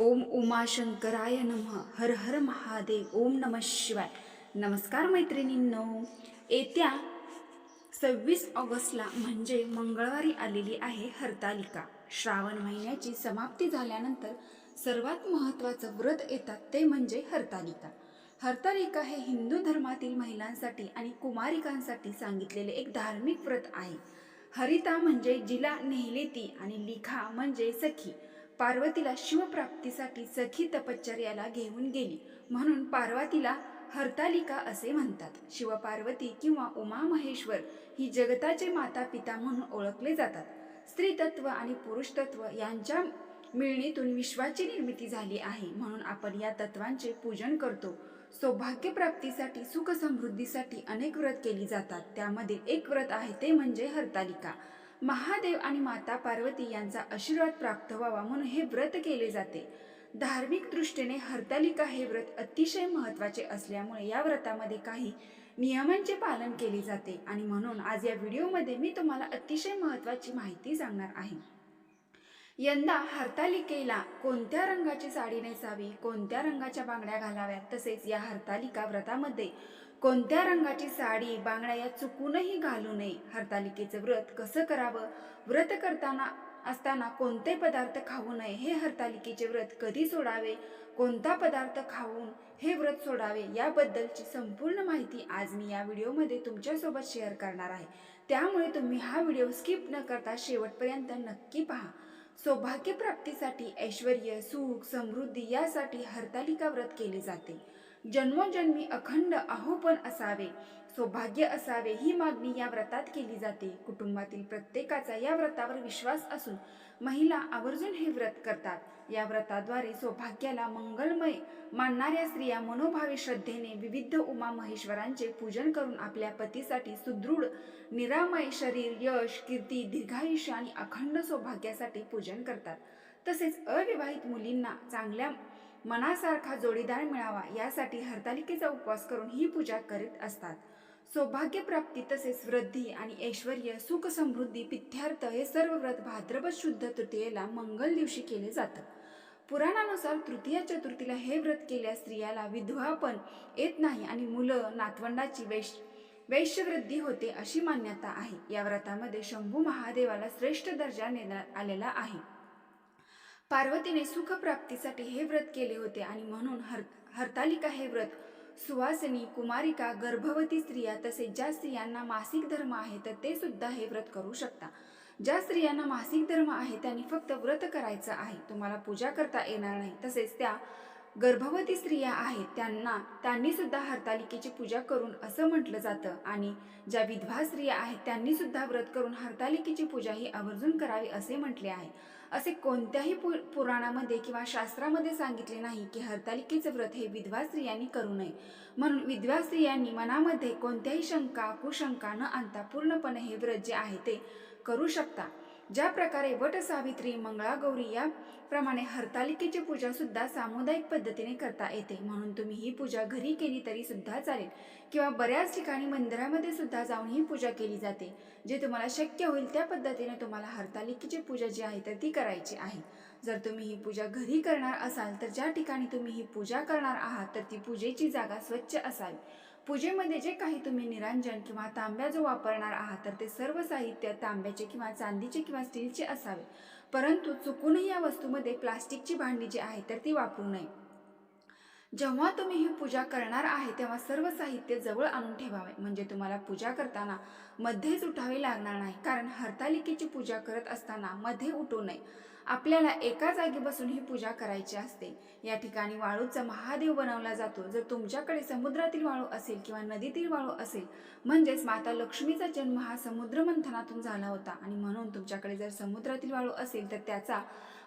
ओम उमाशंकराय नमः हर हर महादेव ओम नम शिवाय. नमस्कार मैत्रिणींनो येत्या सव्वीस ऑगस्टला म्हणजे मंगळवारी आलेली आहे हरतालिका. श्रावण महिन्याची समाप्ती झाल्यानंतर सर्वात महत्त्वाचं व्रत येतात ते म्हणजे हरतालिका. हरतालिका हे हिंदू धर्मातील महिलांसाठी आणि कुमारिकांसाठी सांगितलेले एक धार्मिक व्रत आहे. हरिता म्हणजे जिला नेहलेती आणि लिखा म्हणजे सखी. पार्वतीला शिवप्राप्तीसाठी सखी तपश्चर्याला घेऊन गेली. म्हणून पार्वतीला हरतालिका असे म्हणतात. शिवपार्वती किंवा उमा महेश्वर ही जगताचे माता पिता म्हणून ओळखले जातात. स्त्रीतत्व आणि पुरुषतत्व यांच्या मिळणीतून विश्वाची निर्मिती झाली आहे. म्हणून आपण या तत्वांचे पूजन करतो. सौभाग्यप्राप्तीसाठी सुख समृद्धीसाठी अनेक व्रत केली जातात. त्यामध्ये एक व्रत आहे ते म्हणजे हरतालिका. महादेव आणि माता पार्वती यांचा आशीर्वाद प्राप्त व्हावा म्हणून हे व्रत केले जाते. धार्मिक दृष्टीने हरतालिका हे व्रत अतिशय महत्त्वाचे असल्यामुळे या व्रतामध्ये काही नियमांचे पालन केले जाते आणि म्हणून आज या व्हिडिओमध्ये मी तुम्हाला अतिशय महत्त्वाची माहिती सांगणार आहे. यंदा हरतालिकेला कोणत्या रंगाची साडी नेसावी कोणत्या रंगाच्या बांगड्या घालाव्यात तसेच या हरतालिका व्रतामध्ये कोणत्या रंगाची साडी बांगड्या या चुकूनही घालू नये? हरतालिकेचं व्रत कसं करावं? व्रत करताना असताना कोणते पदार्थ खाऊ नये? हे हरतालिकेचे व्रत कधी सोडावे? कोणता पदार्थ खाऊन हे व्रत सोडावे? याबद्दलची संपूर्ण माहिती आज मी या व्हिडिओमध्ये तुमच्यासोबत शेअर करणार आहे. त्यामुळे तुम्ही हा व्हिडिओ स्किप न करता शेवटपर्यंत नक्की पहा. सौभाग्यप्राप्तीसाठी ऐश्वर्य ऐश्वर सुख समृद्धी यासाठी हरतालिका व्रत केले जाते. जन्मोजन्मी अखंड अहोपण असावे. सौभाग्य असावे ही मागणी या व्रतात केली जाते. कुटुंबातील प्रत्येकाचा या व्रतावर विश्वास असून महिला आवर्जून हे व्रत करतात. या व्रताद्वारे सौभाग्याला मंगलमय मानणाऱ्या स्त्रिया मनोभावी श्रद्धेने विविध उमा महेश्वरांचे पूजन करून आपल्या पतीसाठी सुदृढ निरामय शरीर यश कीर्ती दीर्घायुष्य आणि अखंड सौभाग्यासाठी पूजन करतात. तसेच अविवाहित मुलींना चांगल्या मनासारखा जोडीदार मिळावा यासाठी हरतालिकेचा उपवास करून ही पूजा करीत असतात. सौभाग्यप्राप्ती तसेच वृद्धी आणि ऐश्वर सुख समृद्धी पिथ्यार्थ हे सर्व व्रत भाद्रपद शुद्ध तृतीयेला मंगल दिवशी केले जातं पुराणानुसार तृतीय चतुर्थीला हे व्रत केल्यास स्त्रियाला विधवापण येत नाही आणि मुलं नातवंडाची वैश वैश्यवृद्धी होते अशी मान्यता आहे. या व्रतामध्ये शंभू महादेवाला श्रेष्ठ दर्जा नेण्यात आलेला आहे. पार्वतीने सुखप्राप्तीसाठी हे व्रत केले होते आणि म्हणून हर हरतालिका हे व्रत सुवासिनी कुमारिका गर्भवती स्त्रिया तसेच ज्या स्त्रियांना मासिक धर्म आहे तर ते सुद्धा हे व्रत करू शकता. ज्या स्त्रियांना मासिक धर्म आहे त्यांनी फक्त व्रत करायचं आहे. तुम्हाला पूजा करता येणार नाही. तसेच त्या गर्भवती स्त्रिया आहेत त्यांना त्यांनी सुद्धा हरतालिकेची पूजा करून असं म्हटलं जातं. आणि ज्या विधवा स्त्रिया आहेत त्यांनी सुद्धा व्रत करून हरतालिकेची पूजा ही आवर्जून करावी असे म्हटले आहे. असे कोणत्याही पु पुराणामध्ये किंवा शास्त्रामध्ये सांगितले नाही की हरतालिकेचं व्रत हे विधवा स्त्रियांनी करू नये. म्हणून विधवा स्त्रियांनी मनामध्ये कोणत्याही शंका कुशंका न आणता पूर्णपणे हे व्रत जे आहे ते करू शकता. ज्या प्रकारे वट सावित्री मंगळागौरी याप्रमाणे हरतालिकेची पूजा सुद्धा सामुदायिक पद्धतीने करता येते. म्हणून तुम्ही ही पूजा घरी केली तरी सुद्धा चालेल. किंवा बऱ्याच ठिकाणी मंदिरामध्ये सुद्धा जाऊन ही पूजा केली जाते. जे तुम्हाला शक्य होईल त्या पद्धतीने तुम्हाला हरतालिकेची पूजा जी आहे तर ती करायची आहे. जर तुम्ही ही पूजा घरी करणार असाल तर ज्या ठिकाणी तुम्ही ही पूजा करणार आहात तर ती पूजेची जागा स्वच्छ असावी. पूजेमध्ये जे काही तुम्ही निरांजन किंवा तांब्या जो वापरणार आहात तर ते सर्व साहित्य तांब्याचे किंवा चांदीचे किंवा स्टीलचे असावे. परंतु चुकूनही या वस्तूमध्ये प्लास्टिकची भांडी जी आहे तर ती वापरू नये. जेव्हा तुम्ही ही पूजा करणार आहे तेव्हा सर्व साहित्य जवळ आणून ठेवावे. म्हणजे तुम्हाला पूजा करताना मध्येच उठावे लागणार नाही. कारण हरतालिकेची पूजा करत असताना मध्ये उठू नये. आपल्याला एका जागी बसून ही पूजा करायची असते. या ठिकाणी वाळूचा महादेव बनवला जातो. जर तुमच्याकडे समुद्रातील वाळू असेल किंवा नदीतील वाळू असेल म्हणजेच माता लक्ष्मीचा जन्म हा समुद्र मंथनातून झाला होता आणि म्हणून तुमच्याकडे जर समुद्रातील वाळू असेल तर त्याचा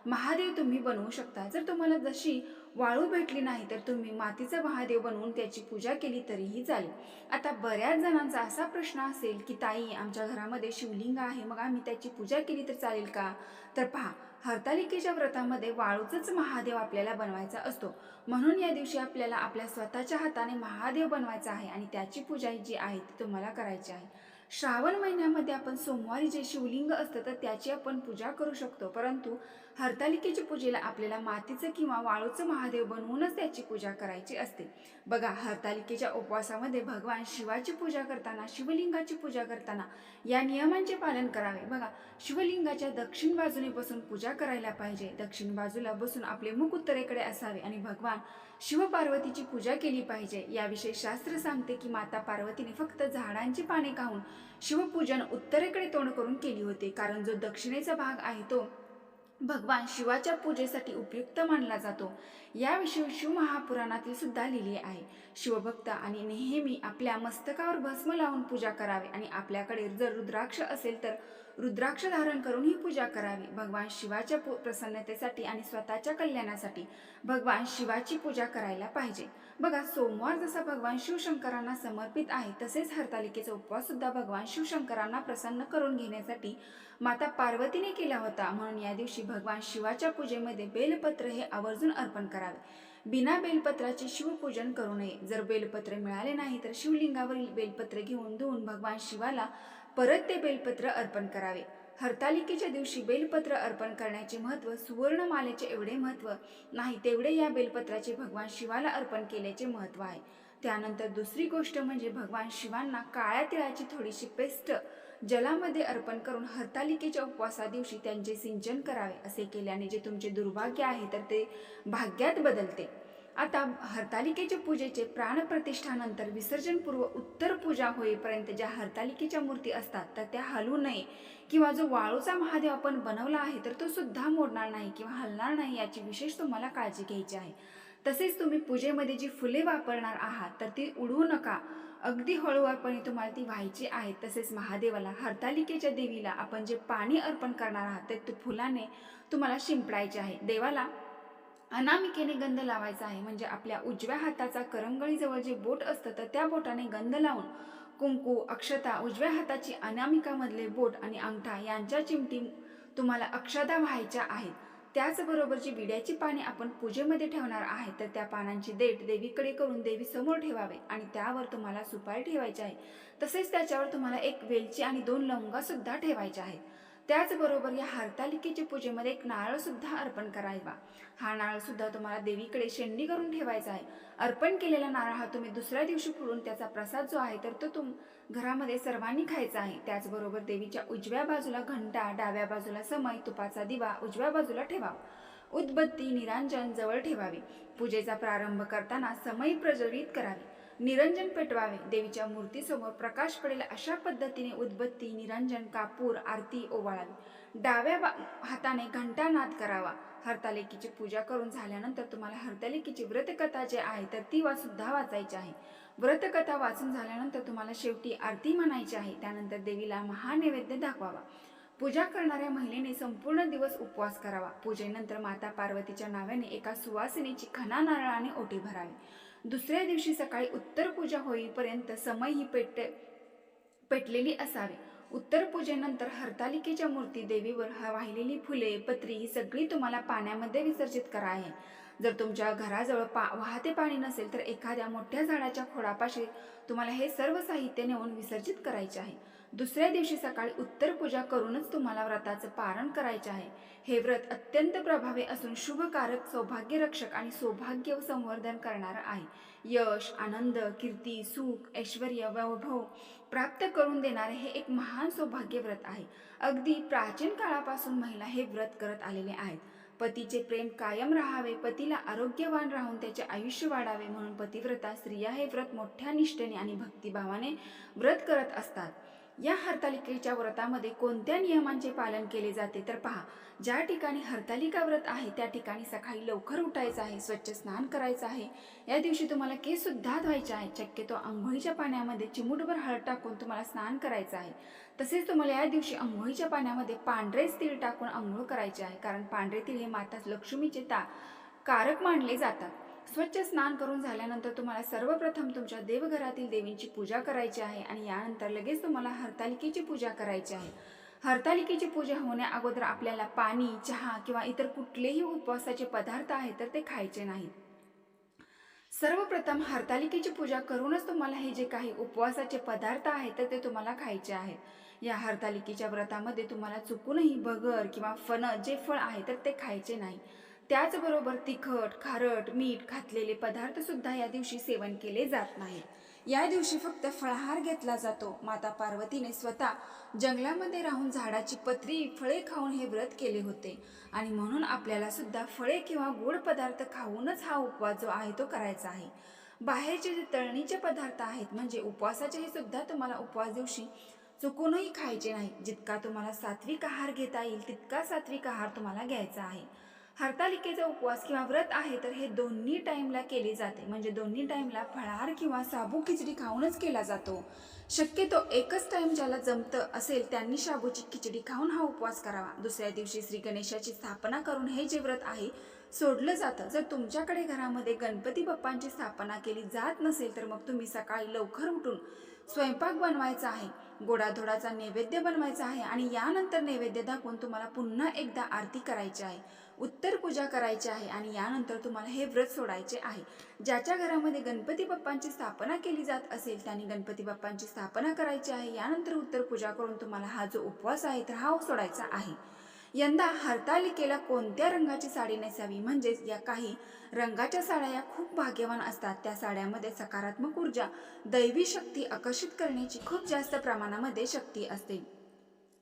महादेव तुम्ही बनवू शकता. जर तुम्हाला जशी वाळू भेटली नाही तर तुम्ही मातीचा महादेव बनवून त्याची पूजा केली तरीही चालेल. आता बऱ्याच जणांचा असा प्रश्न असेल की ताई आमच्या घरामध्ये शिवलिंग आहे मग आम्ही त्याची पूजा केली तर चालेल का? तर पहा हरतालिकेच्या व्रतामध्ये वाळूचाच महादेव आपल्याला बनवायचा असतो. म्हणून या दिवशी आपल्याला आपल्या स्वतःच्या हाताने महादेव बनवायचा आहे आणि त्याची पूजा जी आहे ती तुम्हाला करायची आहे. श्रावण महिन्यामध्ये आपण सोमवारी जे शिवलिंग असतं तर त्याची आपण पूजा करू शकतो. परंतु हरतालिकेच्या पूजेला आपल्याला मातीचं किंवा वाळूचं महादेव बनवूनच त्याची पूजा करायची असते. बघा हरतालिकेच्या उपवासामध्ये भगवान शिवाची पूजा करताना शिवलिंगाची पूजा करताना या नियमांचे पालन करावे. बघा शिवलिंगाच्या दक्षिण बाजूने बसून पूजा करायला पाहिजे. दक्षिण बाजूला बसून आपले मुख उत्तरेकडे असावे आणि भगवान शिवपार्वतीची पूजा केली पाहिजे. याविषयी शास्त्र सांगते की माता पार्वतीने फक्त झाडांची पाने खाऊन शिवपूजन उत्तरेकडे तोंड करून केली होती. कारण जो दक्षिणेचा भाग आहे तो भगवान शिवाच्या पूजेसाठी उपयुक्त मानला जातो. याविषयी शिवमहापुराणातील सुद्धा लिहिले आहे. शिवभक्त आणि नेहमी आपल्या मस्तकावर भस्म लावून पूजा करावी आणि आपल्याकडे जर रुद्राक्ष असेल तर रुद्राक्ष धारण करून ही पूजा करावी. भगवान शिवाच्या प्रसन्नतेसाठी आणि स्वतःच्या कल्याणासाठी भगवान शिवाची पूजा करायला पाहिजे. बघा सोमवार जसा भगवान शिवशंकरांना समर्पित आहे तसेच हरतालिकेचा उपवास सुद्धा भगवान शिवशंकरांना प्रसन्न करून घेण्यासाठी माता पार्वतीने केला होता. म्हणून या दिवशी भगवान शिवाच्या पूजेमध्ये बेलपत्र हे आवर्जून अर्पण करावे. बिना बेलपत्राचे शिवपूजन करू नये. जर बेलपत्र मिळाले नाही तर शिवलिंगावरील बेलपत्र घेऊन धुवून भगवान शिवाला परत ते बेलपत्र अर्पण करावे. हरतालिकेच्या दिवशी बेलपत्र अर्पण करण्याचे महत्त्व सुवर्णमालेचे एवढे महत्त्व नाही तेवढे या बेलपत्राचे भगवान शिवाला अर्पण केल्याचे महत्त्व आहे. त्यानंतर दुसरी गोष्ट म्हणजे भगवान शिवांना काळ्या तिळाची थोडीशी पेस्ट जलामध्ये अर्पण करून हरतालिकेच्या उपवासा दिवशी त्यांचे सिंचन करावे असे केल्याने जे तुमचे दुर्भाग्य आहे तर ते भाग्यात बदलते. आता हरतालिकेच्या पूजेचे प्राणप्रतिष्ठानंतर विसर्जनपूर्व उत्तर पूजा होईपर्यंत ज्या हरतालिकेच्या मूर्ती असतात तर त्या हलू नये. किंवा जो वाळूचा महादेव आपण बनवला आहे तर तो सुद्धा मोडणार नाही किंवा हलणार नाही याची विशेष तुम्हाला काळजी घ्यायची आहे. तसेच तुम्ही पूजेमध्ये जी फुले वापरणार आहात तर ती उडवू नका. अगदी हळूवारपणे तुम्हाला ती व्हायची आहे. तसेच महादेवाला हरतालिकेच्या देवीला आपण जे पाणी अर्पण करणार आहात ते फुलाने तुम्हाला शिंपडायचे आहे. देवाला अनामिकेने गंध लावायचा आहे. म्हणजे आपल्या उजव्या हाताचा करंगळीजवळ जे बोट असतं तर त्या बोटाने गंध लावून कुंकू अक्षता उजव्या हाताची अनामिकामधले बोट आणि अंगठा यांच्या चिमटी तुम्हाला अक्षता व्हायच्या आहेत. त्याचबरोबर जी विड्याची पाने आपण पूजेमध्ये ठेवणार आहे तर त्या पानांची देठ देवीकडे करून देवी समोर ठेवावे आणि त्यावर तुम्हाला सुपारी ठेवायची आहे. तसेच त्याच्यावर तुम्हाला एक वेलची आणि दोन लवंगा सुद्धा ठेवायच्या आहेत. त्याचबरोबर या हरतालिकेच्या पूजेमध्ये एक नारळ सुद्धा अर्पण करायचा. हा नारळ सुद्धा तुम्हाला देवीकडे शेंडी करून ठेवायचा आहे. अर्पण केलेला नारळ हा तुम्ही दुसऱ्या दिवशी फोडून त्याचा प्रसाद जो आहे तर तो तुम घरामध्ये सर्वांनी खायचा आहे. त्याचबरोबर देवीच्या उजव्या बाजूला घंटा डाव्या बाजूला समय तुपाचा दिवा उजव्या बाजूला ठेवावा. उदबत्ती निरांजन जवळ ठेवावी. पूजेचा प्रारंभ करताना समय प्रज्वलित करावी. निरंजन पेटवावे. देवीच्या मूर्तीसमोर प्रकाश पडेल अशा पद्धतीने उदबत्ती निरंजन कापूर आरती ओवाळावी डाव्या हाताने घंटानाद करावा. हरतालिकेची पूजा करून झाल्यानंतर तुम्हाला हरतालिकेची व्रतकथा जे आहे तर ती वा सुद्धा वाचायची आहे. व्रतकथा वाचून झाल्यानंतर तुम्हाला शेवटी आरती म्हणायची आहे. त्यानंतर देवीला महानैवेद्य दाखवावा. पूजा करणाऱ्या महिलेने संपूर्ण दिवस उपवास करावा. पूजेनंतर माता पार्वतीच्या नावाने एका सुवासिनीची खना नारळाने ओटी भरावी. दुसऱ्या दिवशी सकाळी उत्तर पूजा होईपर्यंत समय ही पेट पेटलेली असावी. उत्तर पूजेनंतर हरतालिकेच्या मूर्ती देवीवर वाहिलेली फुले पत्री ही सगळी तुम्हाला पाण्यामध्ये विसर्जित करा आहे. जर तुमच्या घराजवळ पा वाहते पाणी नसेल तर एखाद्या मोठ्या झाडाच्या खोडापाशी तुम्हाला हे सर्व साहित्य नेऊन विसर्जित करायचे आहे. दुसऱ्या दिवशी सकाळी उत्तर पूजा करूनच तुम्हाला व्रताचं पारण करायचे आहे. हे व्रत अत्यंत प्रभावी असून शुभकारक सौभाग्यरक्षक आणि सौभाग्य संवर्धन करणारं आहे. यश आनंद कीर्ती सुख ऐश्वर वैभव प्राप्त करून देणारे हे एक महान सौभाग्य व्रत आहे. अगदी प्राचीन काळापासून महिला हे व्रत करत आलेले आहेत. पतीचे प्रेम कायम राहावे पतीला आरोग्यवान राहून त्याचे आयुष्य वाढावे म्हणून पतिव्रता स्त्रिया हे व्रत मोठ्या निष्ठेने आणि भक्तिभावाने व्रत करत असतात. या हरतालिकेच्या व्रतामध्ये कोणत्या नियमांचे पालन केले जाते तर पहा ज्या ठिकाणी हरतालिका व्रत आहे त्या ठिकाणी सकाळी लवकर उठायचं आहे स्वच्छ स्नान करायचं आहे. या दिवशी तुम्हाला केससुद्धा धुवायचे आहे शक्यतो आंघोळीच्या पाण्यामध्ये चिमूटभर हळद टाकून तुम्हाला स्नान करायचं आहे. तसेच तुम्हाला या दिवशी आंघोळीच्या पाण्यामध्ये पांढरेच तीळ टाकून आंघोळ करायचे आहे. कारण पांढरे तीळ हे माता लक्ष्मीचे ता कारक मानले जातात. स्वच्छ स्नान करून झाल्यानंतर तुम्हाला सर्वप्रथम तुमच्या देवघरातील देवींची पूजा करायची आहे आणि यानंतर लगेच तुम्हाला हरतालिकेची पूजा करायची आहे. हरतालिकेची पूजा होण्या अगोदर आपल्याला पाणी चहा किंवा इतर कुठलेही उपवासाचे पदार्थ आहेत तर ते खायचे नाहीत. सर्वप्रथम हरतालिकेची पूजा करूनच तुम्हाला हे जे काही उपवासाचे पदार्थ आहेत तर ते तुम्हाला खायचे आहेत. या हरतालिकेच्या व्रतामध्ये तुम्हाला चुकूनही बगर किंवा फण जे फळ आहे तर ते खायचे नाही. त्याचबरोबर तिखट खारट मीठ घातलेले पदार्थ सुद्धा या दिवशी सेवन केले जात नाही या दिवशी फक्त फळाहार घेतला जातो. माता पार्वतीने स्वतः जंगलामध्ये राहून झाडाची पत्री फळे खाऊन हे व्रत केले होते. आणि म्हणून आपल्याला सुद्धा फळे किंवा गोड पदार्थ खाऊनच हा उपवास जो आहे तो करायचा आहे. बाहेरचे जे तळणीचे पदार्थ आहेत म्हणजे उपवासाचे हे सुद्धा तुम्हाला उपवास दिवशी चुकूनही खायचे नाही. जितका तुम्हाला सात्विक आहार घेता येईल तितका सात्विक आहार तुम्हाला घ्यायचा आहे. हरतालिकेचा उपवास किंवा व्रत आहे तर हे दोन्ही टाईमला केले जाते. म्हणजे दोन्ही टाईमला फळार किंवा साबू खिचडी खाऊनच केला जातो. शक्यतो एकच टाईम ज्याला जमतं असेल त्यांनी शाबूची खिचडी खाऊन हा उपवास करावा. दुसऱ्या दिवशी श्री गणेशाची स्थापना करून हे जे व्रत आहे सोडलं जातं. जर तुमच्याकडे घरामध्ये गणपती बाप्पांची स्थापना केली जात नसेल तर मग तुम्ही सकाळी लवकर उठून स्वयंपाक बनवायचा आहे गोडाधोडाचा नैवेद्य बनवायचा आहे आणि यानंतर नैवेद्य दाखवून तुम्हाला पुन्हा एकदा आरती करायची आहे. उत्तर पूजा करायची आहे आणि यानंतर तुम्हाला हे व्रत सोडायचे आहे. ज्याच्या घरामध्ये गणपती बाप्पांची स्थापना केली जात असेल त्यांनी गणपती बाप्पांची स्थापना करायची आहे. यानंतर उत्तर पूजा करून तुम्हाला हा जो उपवास आहे तर हा सोडायचा आहे. यंदा हरतालिकेला कोणत्या रंगाची साडी नेसावी? म्हणजेच या काही रंगाच्या साड्या या खूप भाग्यवान असतात. त्या साड्यामध्ये सकारात्मक ऊर्जा दैवी शक्ती आकर्षित करण्याची खूप जास्त प्रमाणामध्ये शक्ती असते.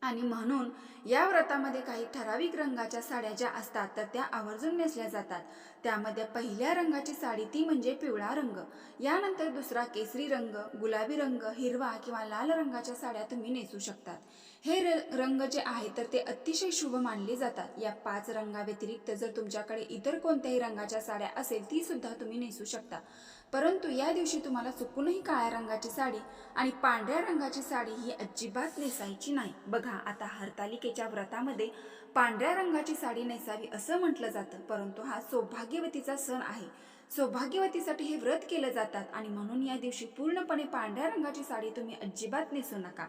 आणि म्हणून या व्रतामध्ये काही ठराविक रंगाच्या साड्या ज्या असतात तर त्या आवर्जून नेसल्या जातात. त्यामध्ये पहिल्या रंगाची साडी ती म्हणजे पिवळा रंग. यानंतर दुसरा केसरी रंग गुलाबी रंग हिरवा किंवा लाल रंगाच्या साड्या तुम्ही नेसू शकतात. हे र रंग जे आहेत तर ते अतिशय शुभ मानले जातात. या पाच रंगाव्यतिरिक्त जर तुमच्याकडे इतर कोणत्याही रंगाच्या साड्या असेल ती सुद्धा तुम्ही नेसू शकता. परंतु या दिवशी तुम्हाला चुकूनही काळ्या रंगाची साडी आणि पांढऱ्या रंगाची साडी ही अजिबात नेसायची नाही. बघा आता हरतालिकेच्या व्रतामध्ये पांढऱ्या रंगाची साडी नेसावी असं म्हटलं जातं परंतु हा सौभाग्यवतीचा सण आहे. सौभाग्यवतीसाठी हे व्रत केलं जातात आणि म्हणून या दिवशी पूर्णपणे पांढऱ्या रंगाची साडी तुम्ही अजिबात नेसू नका.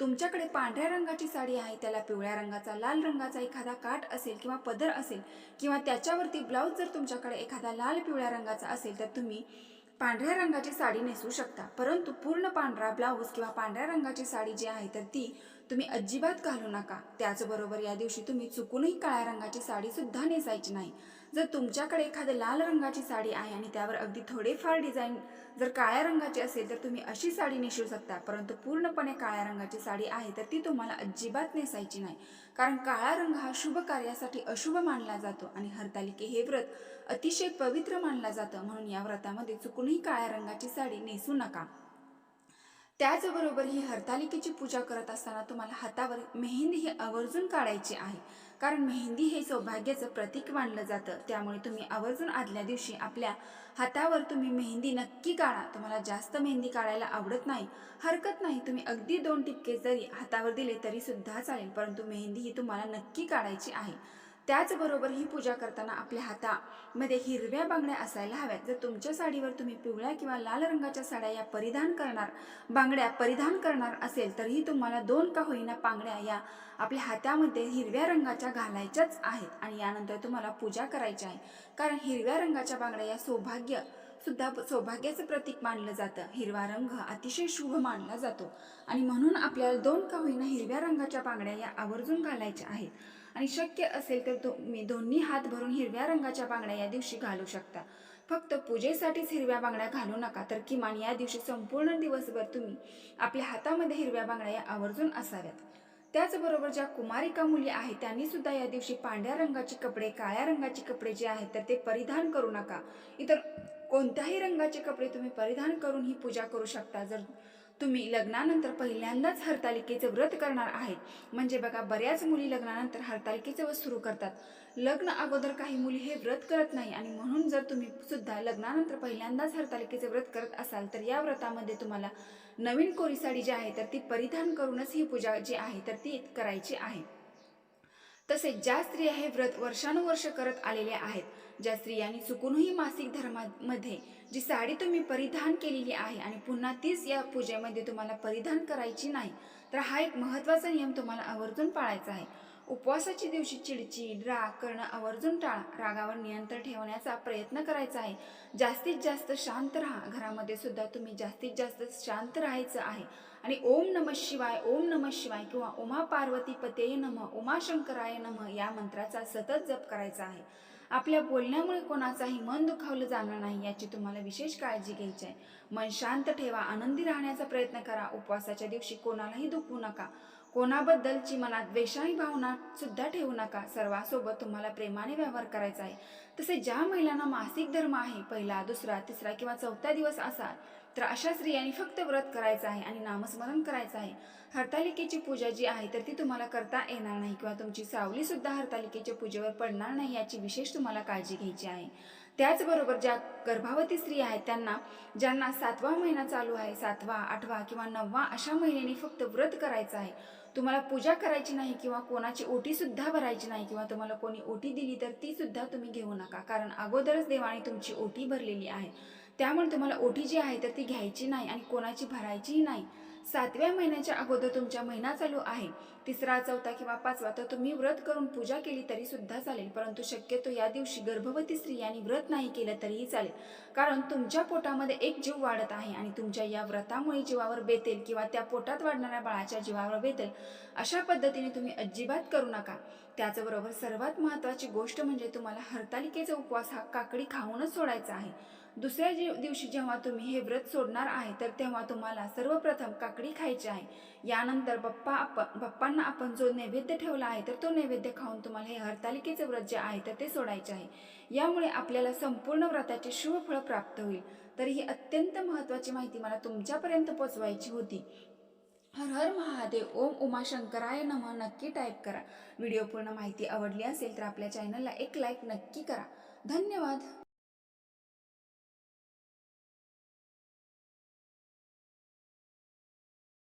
तुमच्याकडे पांढऱ्या रंगाची साडी आहे त्याला पिवळ्या रंगाचा लाल रंगाचा एखादा काठ असेल किंवा पदर असेल किंवा त्याच्यावरती ब्लाऊज जर तुमच्याकडे एखादा लाल पिवळ्या रंगाचा असेल तर तुम्ही पांढऱ्या रंगाची साडी नेसू शकता. परंतु पूर्ण पांढरा ब्लाऊज किंवा पांढऱ्या रंगाची साडी जी आहे तर ती तुम्ही अजिबात घालू नका. त्याचबरोबर या दिवशी तुम्ही चुकूनही काळ्या रंगाची साडी सुद्धा नेसायची नाही. जर तुमच्याकडे एखादं लाल रंगाची साडी आहे आणि त्यावर अगदी थोडेफार डिझाईन जर काळ्या रंगाची असेल तर तुम्ही अशी साडी नेसू शकता. परंतु पूर्णपणे काळ्या रंगाची साडी आहे तर ती तुम्हाला अजिबात नेसायची नाही. कारण काळा रंग हा शुभ कार्यासाठी अशुभ मानला जातो आणि हरतालिके हे व्रत अतिशय पवित्र मानला जातं. म्हणून या व्रतामध्ये चुकूनही काळ्या रंगाची साडी नेसू नका. त्याचबरोबर ही हरतालिकेची पूजा करत असताना तुम्हाला हातावर मेहंदी ही आवर्जून काढायची आहे. कारण मेहंदी हे सौभाग्याचं प्रतीक मानलं जातं. त्यामुळे तुम्ही आवर्जून आदल्या दिवशी आपल्या हातावर तुम्ही मेहंदी नक्की काढा. तुम्हाला जास्त मेहंदी काढायला आवडत नाही हरकत नाही. तुम्ही अगदी दोन टिपके जरी हातावर दिले तरी सुद्धा चालेल परंतु मेहंदी ही तुम्हाला नक्की काढायची आहे. त्याचबरोबर ही पूजा करताना आपल्या हातामध्ये हिरव्या बांगड्या असायला हव्यात. जर तुमच्या साडीवर तुम्ही पिवळ्या किंवा लाल रंगाच्या साड्या या परिधान करणार बांगड्या परिधान करणार असेल तरीही तुम्हाला दोन का होईना बांगड्या या आपल्या हातामध्ये हिरव्या रंगाच्या घालायच्याच आहेत आणि यानंतर तुम्हाला पूजा करायची आहे. कारण हिरव्या रंगाच्या बांगड्या या सौभाग्य सुद्धा सौभाग्याचं प्रतीक मानलं जातं. हिरवा रंग अतिशय शुभ मानला जातो. आणि म्हणून आपल्याला दोन का होईना हिरव्या रंगाच्या बांगड्या या आवर्जून घालायच्या आहेत. आणि शक्य असेल तर तुम्ही दोन्ही हात भरून हिरव्या रंगाच्या बांगड्या या दिवशी घालू शकता. फक्त पूजेसाठीच हिरव्या बांगड्या घालू नका तर किमान या दिवशी संपूर्ण दिवसभर तुम्ही आपल्या हातामध्ये हिरव्या बांगड्या या आवर्जून असाव्यात. त्याचबरोबर ज्या कुमारिका मुली आहेत त्यांनी सुद्धा या दिवशी पांढऱ्या रंगाचे कपडे काळ्या रंगाचे कपडे जे आहेत तर ते परिधान करू नका. इतर कोणत्याही रंगाचे कपडे तुम्ही परिधान करून ही पूजा करू शकता. जर तुम्ही लग्नानंतर पहिल्यांदाच हरतालिकेचं व्रत करणार आहेत. म्हणजे बघा बऱ्याच मुली लग्नानंतर हरतालिकेचं व्रत सुरू करतात. लग्न अगोदर काही मुली हे व्रत करत नाही आणि म्हणून जर तुम्ही सुद्धा लग्नानंतर पहिल्यांदाच हरतालिकेचं व्रत करत असाल तर या व्रतामध्ये तुम्हाला नवीन कोरी साडी जी आहे तर ती परिधान करूनच ही पूजा जी आहे तर ती करायची आहे. तसेच ज्या स्त्रिया हे व्रत वर्षानुवर्ष करत आलेल्या आहेत ज्या स्त्रियांनी चुकूनही मासिक धर्मामध्ये जी साडी तुम्ही परिधान केलेली आहे आणि पुन्हा तीच या पूजेमध्ये तुम्हाला परिधान करायची नाही तर हा एक महत्त्वाचा नियम तुम्हाला आवर्जून पाळायचा आहे. उपवासाच्या दिवशी चिडचिड राग करणं आवर्जून टाळा रागावर नियंत्रण ठेवण्याचा प्रयत्न करायचा आहे. जास्तीत जास्त शांत राहा. घरामध्ये सुद्धा तुम्ही जास्तीत जास्त शांत राहायचं आहे. आणि ओम नम शिवाय ओम नम शिवाय किंवा उमा पार्वती पतेय नम उमाशंकराय नम या मंत्राचा सतत जप करायचा आहे. आपल्या बोलण्यामुळे कोणाचाही मन दुखावलं जाणार नाही याची तुम्हाला विशेष काळजी घ्यायची आहे. मन शांत ठेवा. आनंदी राहण्याचा प्रयत्न करा. उपवासाच्या दिवशी कोणालाही दुखवू नका. कोणाबद्दलची मनात द्वेषाही भावना सुद्धा ठेवू नका. सर्वांसोबत तुम्हाला प्रेमाने व्यवहार करायचा आहे. तसे ज्या महिलांना मासिक धर्म आहे पहिला दुसरा तिसरा किंवा चौथा दिवस असाल तर अशा स्त्रियांनी फक्त व्रत करायचं आहे आणि नामस्मरण करायचं आहे. हरतालिकेची पूजा जी आहे तर ती तुम्हाला करता येणार नाही किंवा तुमची सावली सुद्धा हरतालिकेच्या पूजेवर पडणार नाही याची विशेष तुम्हाला काळजी घ्यायची आहे. त्याचबरोबर ज्या गर्भावती स्त्री आहेत त्यांना ज्यांना सातवा महिना चालू आहे सातवा आठवा किंवा नववा अशा महिन्यांनी फक्त व्रत करायचं आहे. तुम्हाला पूजा करायची नाही किंवा कोणाची ओटी सुद्धा भरायची नाही किंवा तुम्हाला कोणी ओटी दिली तर ती सुद्धा तुम्ही घेऊ नका. कारण अगोदरच देवाने तुमची ओटी भरलेली आहे. त्यामुळे तुम्हाला ओटी जी आहे तर ती घ्यायची नाही आणि कोणाची भरायचीही नाही. सातव्या महिन्याच्या अगोदर तुमच्या महिना चालू आहे. तिसरा चौथा किंवा पाचवा तर तुम्ही व्रत करून पूजा केली तरी सुद्धा चालेल. परंतु शक्यतो या दिवशी गर्भवती स्त्रियांनी व्रत नाही केलं तरीही चालेल. कारण तुमच्या पोटामध्ये एक जीव वाढत आहे आणि तुमच्या या व्रतामुळे जीवावर बेतेल किंवा त्या पोटात वाढणाऱ्या बाळाच्या जीवावर बेतेल अशा पद्धतीने तुम्ही अजिबात करू नका. त्याचबरोबर सर्वात महत्त्वाची गोष्ट म्हणजे तुम्हाला हरतालिकेचा उपवास हा काकडी खाऊनच सोडायचा आहे. दुसऱ्या दिवशी जेव्हा तुम्ही हे व्रत सोडणार आहे तर तेव्हा तुम्हाला सर्वप्रथम काकडी खायची आहे. यानंतर बप्पा आपण बप्पांना आपण जो नैवेद्य ठेवला आहे तर तो नैवेद्य खाऊन तुम्हाला हे हरतालिकेचे व्रत जे आहे तर ते सोडायचे आहे. यामुळे आपल्याला संपूर्ण व्रताचे शुभ फळ प्राप्त होईल. तर ही अत्यंत महत्त्वाची माहिती मला तुमच्यापर्यंत पोचवायची होती. हर हर महादेव ओम उमाशंकराय नमः नक्की टाईप करा. व्हिडिओ पूर्ण माहिती आवडली असेल तर आपल्या चॅनलला एक लाईक नक्की करा. धन्यवाद!